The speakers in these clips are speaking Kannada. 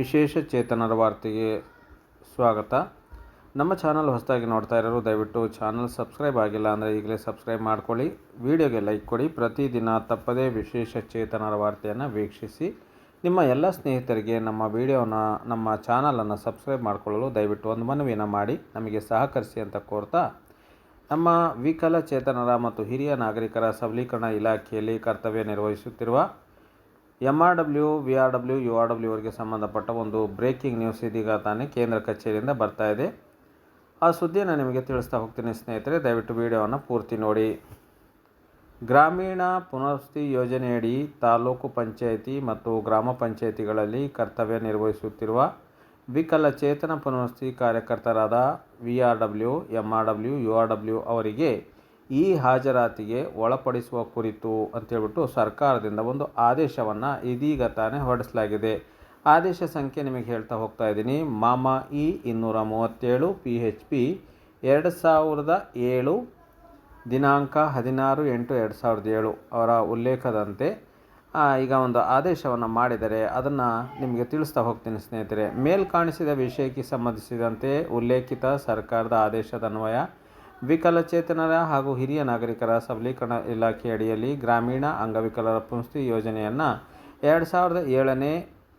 ವಿಶೇಷ ಚೇತನರ ವಾರ್ತೆಗೆ ಸ್ವಾಗತ. ನಮ್ಮ ಚಾನಲ್ ಹೊಸದಾಗಿ ನೋಡ್ತಾ ಇರೋರು ದಯವಿಟ್ಟು ಚಾನಲ್ ಸಬ್ಸ್ಕ್ರೈಬ್ ಆಗಿಲ್ಲ ಅಂದರೆ ಈಗಲೇ ಸಬ್ಸ್ಕ್ರೈಬ್ ಮಾಡ್ಕೊಳ್ಳಿ. ವಿಡಿಯೋಗೆ ಲೈಕ್ ಕೊಡಿ. ಪ್ರತಿದಿನ ತಪ್ಪದೇ ವಿಶೇಷ ಚೇತನರ ವಾರ್ತೆಯನ್ನು ವೀಕ್ಷಿಸಿ. ನಿಮ್ಮ ಎಲ್ಲ ಸ್ನೇಹಿತರಿಗೆ ನಮ್ಮ ವಿಡಿಯೋನ, ನಮ್ಮ ಚಾನಲನ್ನು ಸಬ್ಸ್ಕ್ರೈಬ್ ಮಾಡಿಕೊಳ್ಳಲು ದಯವಿಟ್ಟು ಒಂದು ಮನವಿಯನ್ನು ಮಾಡಿ. ನಮಗೆ ಸಹಕರಿಸಿ ಅಂತ ಕೋರ್ತಾ, ನಮ್ಮ ವಿಕಲಚೇತನರ ಮತ್ತು ಹಿರಿಯ ನಾಗರಿಕರ ಸಬಲೀಕರಣ ಇಲಾಖೆಯಲ್ಲಿ ಕರ್ತವ್ಯ ನಿರ್ವಹಿಸುತ್ತಿರುವ M R W V R W U R W ಅವರಿಗೆ ಸಂಬಂಧಪಟ್ಟ ಒಂದು ಬ್ರೇಕಿಂಗ್ ನ್ಯೂಸ್ ಇದೀಗ ತಾನೇ ಕೇಂದ್ರ ಕಚೇರಿಯಿಂದ ಬರ್ತಾ ಇದೆ. ಆ ಸುದ್ದಿಯನ್ನು ನಿಮಗೆ ತಿಳಿಸ್ತಾ ಹೋಗ್ತೀನಿ ಸ್ನೇಹಿತರೆ, ದಯವಿಟ್ಟು ವಿಡಿಯೋವನ್ನು ಪೂರ್ತಿ ನೋಡಿ. ಗ್ರಾಮೀಣ ಪುನರ್ವಸತಿ ಯೋಜನೆಯಡಿ ತಾಲೂಕು ಪಂಚಾಯಿತಿ ಮತ್ತು ಗ್ರಾಮ ಪಂಚಾಯಿತಿಗಳಲ್ಲಿ ಕರ್ತವ್ಯ ನಿರ್ವಹಿಸುತ್ತಿರುವ ವಿಕಲಚೇತನ ಪುನರ್ವಸತಿ ಕಾರ್ಯಕರ್ತರಾದ V R W M R W U R W ಅವರಿಗೆ ಈ ಹಾಜರಾತಿಗೆ ಒಳಪಡಿಸುವ ಕುರಿತು ಅಂತೇಳ್ಬಿಟ್ಟು ಸರ್ಕಾರದಿಂದ ಒಂದು ಆದೇಶವನ್ನು ಇದೀಗ ತಾನೇ ಹೊರಡಿಸಲಾಗಿದೆ. ಆದೇಶ ಸಂಖ್ಯೆ ನಿಮಗೆ ಹೇಳ್ತಾ ಹೋಗ್ತಾ ಇದ್ದೀನಿ. ಮಾಮ ಇ ಇನ್ನೂರ ಮೂವತ್ತೇಳು, ಪಿ ಹೆಚ್ ಪಿ ಎರಡು ಸಾವಿರದ ಏಳು, ದಿನಾಂಕ ಹದಿನಾರು ಎಂಟು ಎರಡು ಸಾವಿರದ ಏಳು ಅವರ ಉಲ್ಲೇಖದಂತೆ ಈಗ ಒಂದು ಆದೇಶವನ್ನು ಮಾಡಿದರೆ ಅದನ್ನು ನಿಮಗೆ ತಿಳಿಸ್ತಾ ಹೋಗ್ತೀನಿ ಸ್ನೇಹಿತರೆ. ಮೇಲ್ ಕಾಣಿಸಿದ ವಿಷಯಕ್ಕೆ ಸಂಬಂಧಿಸಿದಂತೆ ಉಲ್ಲೇಖಿತ ಸರ್ಕಾರದ ಆದೇಶದ ಅನ್ವಯ ವಿಕಲಚೇತನರ ಹಾಗೂ ಹಿರಿಯ ನಾಗರಿಕರ ಸಬಲೀಕರಣ ಇಲಾಖೆಯಡಿಯಲ್ಲಿ ಗ್ರಾಮೀಣ ಅಂಗವಿಕಲರ ಪುನಸ್ತಿ ಯೋಜನೆಯನ್ನು ಎರಡು ಸಾವಿರದ ಏಳನೇ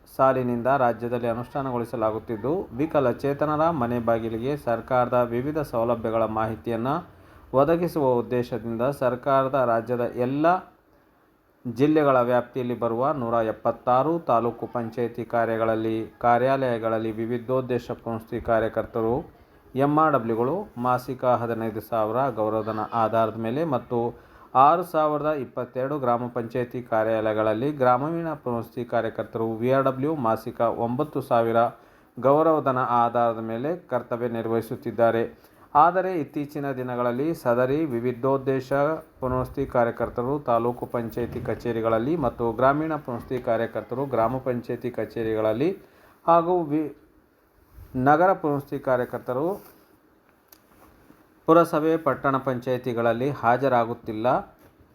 ಸಾಲಿನಿಂದ ರಾಜ್ಯದಲ್ಲಿ ಅನುಷ್ಠಾನಗೊಳಿಸಲಾಗುತ್ತಿದ್ದು, ವಿಕಲಚೇತನರ ಮನೆ ಬಾಗಿಲಿಗೆ ಸರ್ಕಾರದ ವಿವಿಧ ಸೌಲಭ್ಯಗಳ ಮಾಹಿತಿಯನ್ನು ಒದಗಿಸುವ ಉದ್ದೇಶದಿಂದ ಸರ್ಕಾರದ ರಾಜ್ಯದ ಎಲ್ಲ ಜಿಲ್ಲೆಗಳ ವ್ಯಾಪ್ತಿಯಲ್ಲಿ ಬರುವ ನೂರ ಎಪ್ಪತ್ತಾರು ತಾಲೂಕು ಪಂಚಾಯಿತಿ ಕಾರ್ಯಗಳಲ್ಲಿ, ಕಾರ್ಯಾಲಯಗಳಲ್ಲಿ ವಿವಿಧೋದ್ದೇಶ ಪುನಸ್ತಿ ಕಾರ್ಯಕರ್ತರು ಎಂ ಆರ್ ಡಬ್ಲ್ಯೂಗಳು ಮಾಸಿಕ ಹದಿನೈದು ಸಾವಿರ ಗೌರವಧನ ಆಧಾರದ ಮೇಲೆ ಮತ್ತು ಆರು ಸಾವಿರದ ಇಪ್ಪತ್ತೆರಡು ಗ್ರಾಮ ಪಂಚಾಯಿತಿ ಕಾರ್ಯಾಲಯಗಳಲ್ಲಿ ಗ್ರಾಮೀಣ ಪುನಸ್ತಿ ಕಾರ್ಯಕರ್ತರು ವಿ ಆರ್ ಡಬ್ಲ್ಯೂ ಮಾಸಿಕ ಒಂಬತ್ತು ಸಾವಿರ ಗೌರವಧನ ಆಧಾರದ ಮೇಲೆ ಕರ್ತವ್ಯ ನಿರ್ವಹಿಸುತ್ತಿದ್ದಾರೆ. ಆದರೆ ಇತ್ತೀಚಿನ ದಿನಗಳಲ್ಲಿ ಸದರಿ, ವಿವಿಧೋದ್ದೇಶ ಪುನಸ್ತಿ ಕಾರ್ಯಕರ್ತರು, ತಾಲೂಕು ಪಂಚಾಯಿತಿ ಕಚೇರಿಗಳಲ್ಲಿ ಮತ್ತು ಗ್ರಾಮೀಣ ಪುನಸ್ತಿ ಕಾರ್ಯಕರ್ತರು, ಗ್ರಾಮ ಪಂಚಾಯಿತಿ ಕಚೇರಿಗಳಲ್ಲಿ ಹಾಗೂ ವಿ ನಗರ ಪುನಸ್ತಿ ಕಾರ್ಯಕರ್ತರು ಪುರಸಭೆ ಪಟ್ಟಣ ಪಂಚಾಯಿತಿಗಳಲ್ಲಿ ಹಾಜರಾಗುತ್ತಿಲ್ಲ.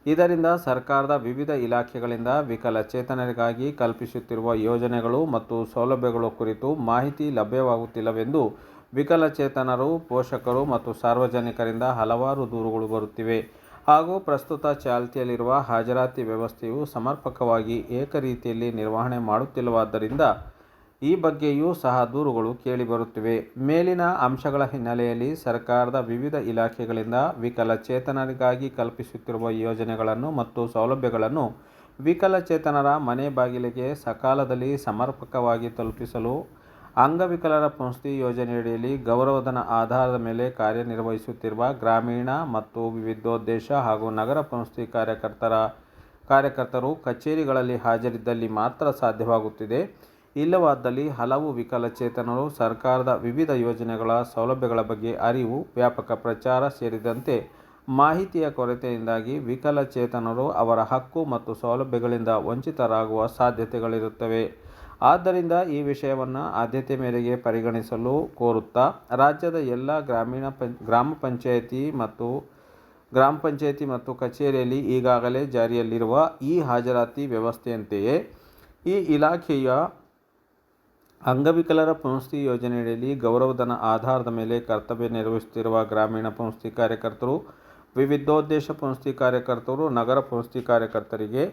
ಇದರಿಂದ ಸರ್ಕಾರದ ವಿವಿಧ ಇಲಾಖೆಗಳಿಂದ ವಿಕಲಚೇತನರಿಗಾಗಿ ಕಲ್ಪಿಸುತ್ತಿರುವ ಯೋಜನೆಗಳು ಮತ್ತು ಸೌಲಭ್ಯಗಳು ಕುರಿತು ಮಾಹಿತಿ ಲಭ್ಯವಾಗುತ್ತಿಲ್ಲವೆಂದು ವಿಕಲಚೇತನರು, ಪೋಷಕರು ಮತ್ತು ಸಾರ್ವಜನಿಕರಿಂದ ಹಲವಾರು ದೂರುಗಳು ಬರುತ್ತಿವೆ. ಹಾಗೂ ಪ್ರಸ್ತುತ ಚಾಲ್ತಿಯಲ್ಲಿರುವ ಹಾಜರಾತಿ ವ್ಯವಸ್ಥೆಯು ಸಮರ್ಪಕವಾಗಿ ಏಕರೀತಿಯಲ್ಲಿ ನಿರ್ವಹಣೆ ಮಾಡುತ್ತಿಲ್ಲವಾದ್ದರಿಂದ ಈ ಬಗ್ಗೆಯೂ ಸಹ ದೂರುಗಳು ಕೇಳಿಬರುತ್ತಿವೆ. ಮೇಲಿನ ಅಂಶಗಳ ಹಿನ್ನೆಲೆಯಲ್ಲಿ ಸರ್ಕಾರದ ವಿವಿಧ ಇಲಾಖೆಗಳಿಂದ ವಿಕಲಚೇತನರಿಗಾಗಿ ಕಲ್ಪಿಸುತ್ತಿರುವ ಯೋಜನೆಗಳನ್ನು ಮತ್ತು ಸೌಲಭ್ಯಗಳನ್ನು ವಿಕಲಚೇತನರ ಮನೆ ಬಾಗಿಲಿಗೆ ಸಕಾಲದಲ್ಲಿ ಸಮರ್ಪಕವಾಗಿ ತಲುಪಿಸಲು ಅಂಗವಿಕಲರ ಪುನಸ್ತಿ ಯೋಜನೆಯಡಿಯಲ್ಲಿ ಗೌರವಧನ ಆಧಾರದ ಮೇಲೆ ಕಾರ್ಯನಿರ್ವಹಿಸುತ್ತಿರುವ ಗ್ರಾಮೀಣ ಮತ್ತು ವಿವಿಧೋದ್ದೇಶ ಹಾಗೂ ನಗರ ಪುನಸ್ತಿ ಕಾರ್ಯಕರ್ತರ ಕಾರ್ಯಕರ್ತರು ಕಚೇರಿಗಳಲ್ಲಿ ಹಾಜರಿದ್ದಲ್ಲಿ ಮಾತ್ರ ಸಾಧ್ಯವಾಗುತ್ತಿದೆ. ಇಲ್ಲವಾದಲ್ಲಿ ಹಲವು ವಿಕಲಚೇತನರು ಸರ್ಕಾರದ ವಿವಿಧ ಯೋಜನೆಗಳ ಸೌಲಭ್ಯಗಳ ಬಗ್ಗೆ ಅರಿವು, ವ್ಯಾಪಕ ಪ್ರಚಾರ ಸೇರಿದಂತೆ ಮಾಹಿತಿಯ ಕೊರತೆಯಿಂದಾಗಿ ವಿಕಲಚೇತನರು ಅವರ ಹಕ್ಕು ಮತ್ತು ಸೌಲಭ್ಯಗಳಿಂದ ವಂಚಿತರಾಗುವ ಸಾಧ್ಯತೆಗಳಿರುತ್ತವೆ. ಆದ್ದರಿಂದ ಈ ವಿಷಯವನ್ನು ಆದ್ಯತೆ ಮೇರೆಗೆ ಪರಿಗಣಿಸಲು ಕೋರುತ್ತಾ, ರಾಜ್ಯದ ಎಲ್ಲ ಗ್ರಾಮೀಣ ಪಂ, ಗ್ರಾಮ ಪಂಚಾಯಿತಿ ಮತ್ತು ಗ್ರಾಮ ಪಂಚಾಯಿತಿ ಮತ್ತು ಕಚೇರಿಯಲ್ಲಿ ಈಗಾಗಲೇ ಜಾರಿಯಲ್ಲಿರುವ ಈ ಹಾಜರಾತಿ ವ್ಯವಸ್ಥೆಯಂತೆಯೇ ಈ ಇಲಾಖೆಯ ಅಂಗವಿಕಲರ ಪುನಸ್ತಿ ಯೋಜನೆಯಡಿಯಲ್ಲಿ ಗೌರವಧನ ಆಧಾರದ ಮೇಲೆ ಕರ್ತವ್ಯ ನಿರ್ವಹಿಸುತ್ತಿರುವ ಗ್ರಾಮೀಣ ಪುನಸ್ತಿ ಕಾರ್ಯಕರ್ತರು, ವಿವಿಧೋದ್ದೇಶ ಪುನಸ್ತಿ ಕಾರ್ಯಕರ್ತರು, ನಗರ ಪುನಸ್ತಿ ಕಾರ್ಯಕರ್ತರಿಗೆ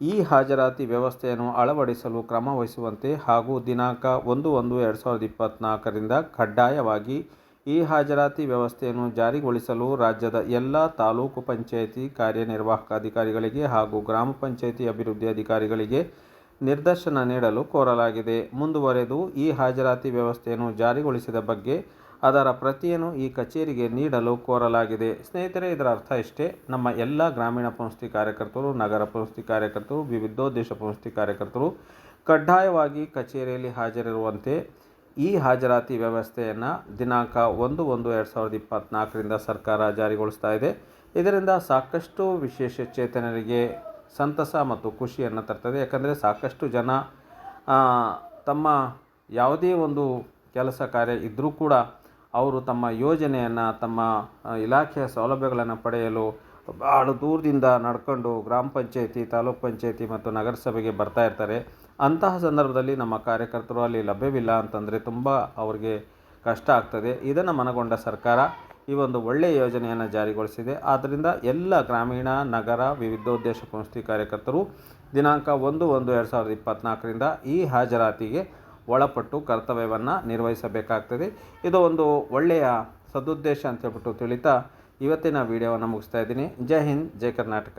ಈ ಹಾಜರಾತಿ ವ್ಯವಸ್ಥೆಯನ್ನು ಅಳವಡಿಸಲು ಕ್ರಮ ವಹಿಸುವಂತೆ ಹಾಗೂ ದಿನಾಂಕ ಒಂದು ಒಂದು ಎರಡು ಸಾವಿರದ ಇಪ್ಪತ್ತ್ನಾಲ್ಕರಿಂದ ಕಡ್ಡಾಯವಾಗಿ ಈ ಹಾಜರಾತಿ ವ್ಯವಸ್ಥೆಯನ್ನು ಜಾರಿಗೊಳಿಸಲು ರಾಜ್ಯದ ಎಲ್ಲ ತಾಲೂಕು ಪಂಚಾಯಿತಿ ಕಾರ್ಯನಿರ್ವಾಹಕ ಅಧಿಕಾರಿಗಳಿಗೆ ಹಾಗೂ ಗ್ರಾಮ ಪಂಚಾಯಿತಿ ಅಭಿವೃದ್ಧಿ ಅಧಿಕಾರಿಗಳಿಗೆ ನಿರ್ದೇಶನ ನೀಡಲು ಕೋರಲಾಗಿದೆ. ಮುಂದುವರೆದು ಈ ಹಾಜರಾತಿ ವ್ಯವಸ್ಥೆಯನ್ನು ಜಾರಿಗೊಳಿಸಿದ ಬಗ್ಗೆ ಅದರ ಪ್ರತಿಯನ್ನು ಈ ಕಚೇರಿಗೆ ನೀಡಲು ಕೋರಲಾಗಿದೆ. ಸ್ನೇಹಿತರೆ, ಇದರ ಅರ್ಥ ಇಷ್ಟೇ. ನಮ್ಮ ಎಲ್ಲ ಗ್ರಾಮೀಣ ಪುನಸ್ತಿ ಕಾರ್ಯಕರ್ತರು, ನಗರ ಪುನಸ್ತಿ ಕಾರ್ಯಕರ್ತರು, ವಿವಿಧೋದ್ದೇಶ ಪುನಸ್ತಿ ಕಾರ್ಯಕರ್ತರು ಕಡ್ಡಾಯವಾಗಿ ಕಚೇರಿಯಲ್ಲಿ ಹಾಜರಿರುವಂತೆ ಈ ಹಾಜರಾತಿ ವ್ಯವಸ್ಥೆಯನ್ನು ದಿನಾಂಕ ಒಂದು ಒಂದು ಎರಡು ಸಾವಿರದ ಇಪ್ಪತ್ತ್ನಾಲ್ಕರಿಂದ ಸರ್ಕಾರ ಜಾರಿಗೊಳಿಸ್ತಾ ಇದೆ. ಇದರಿಂದ ಸಾಕಷ್ಟು ವಿಶೇಷ ಚೇತನರಿಗೆ ಸಂತಸ ಮತ್ತು ಖುಷಿಯನ್ನು ತರ್ತದೆ. ಯಾಕಂದರೆ ಸಾಕಷ್ಟು ಜನ ತಮ್ಮ ಯಾವುದೇ ಒಂದು ಕೆಲಸ ಕಾರ್ಯ ಇದ್ದರೂ ಕೂಡ ಅವರು ತಮ್ಮ ಯೋಜನೆಯನ್ನು, ತಮ್ಮ ಇಲಾಖೆಯ ಸೌಲಭ್ಯಗಳನ್ನು ಪಡೆಯಲು ಭಾಳ ದೂರದಿಂದ ನಡ್ಕೊಂಡು ಗ್ರಾಮ ಪಂಚಾಯತಿ, ತಾಲೂಕ್ ಪಂಚಾಯತಿ ಮತ್ತು ನಗರಸಭೆಗೆ ಬರ್ತಾ ಇರ್ತಾರೆ. ಅಂತಹ ಸಂದರ್ಭದಲ್ಲಿ ನಮ್ಮ ಕಾರ್ಯಕರ್ತರು ಅಲ್ಲಿ ಲಭ್ಯವಿಲ್ಲ ಅಂತಂದರೆ ತುಂಬ ಅವರಿಗೆ ಕಷ್ಟ ಆಗ್ತದೆ. ಇದನ್ನು ಮನಗೊಂಡ ಸರ್ಕಾರ ಈ ಒಂದು ಒಳ್ಳೆಯ ಯೋಜನೆಯನ್ನು ಜಾರಿಗೊಳಿಸಿದೆ. ಆದ್ದರಿಂದ ಎಲ್ಲ ಗ್ರಾಮೀಣ, ನಗರ, ವಿವಿಧೋದ್ದೇಶ ಸಂಸ್ಥೆ ಕಾರ್ಯಕರ್ತರು ದಿನಾಂಕ ಒಂದು ಒಂದು ಎರಡು ಸಾವಿರದ ಇಪ್ಪತ್ತ್ನಾಲ್ಕರಿಂದ ಈ ಹಾಜರಾತಿಗೆ ಒಳಪಟ್ಟು ಕರ್ತವ್ಯವನ್ನು ನಿರ್ವಹಿಸಬೇಕಾಗ್ತದೆ. ಇದು ಒಂದು ಒಳ್ಳೆಯ ಸದುದ್ದೇಶ ಅಂತ ಹೇಳ್ಬಿಟ್ಟು ತಿಳಿತಾ ಇವತ್ತಿನ ವಿಡಿಯೋವನ್ನು ಮುಗಿಸ್ತಾ ಇದ್ದೀನಿ. ಜೈ ಹಿಂದ್, ಜೈ ಕರ್ನಾಟಕ.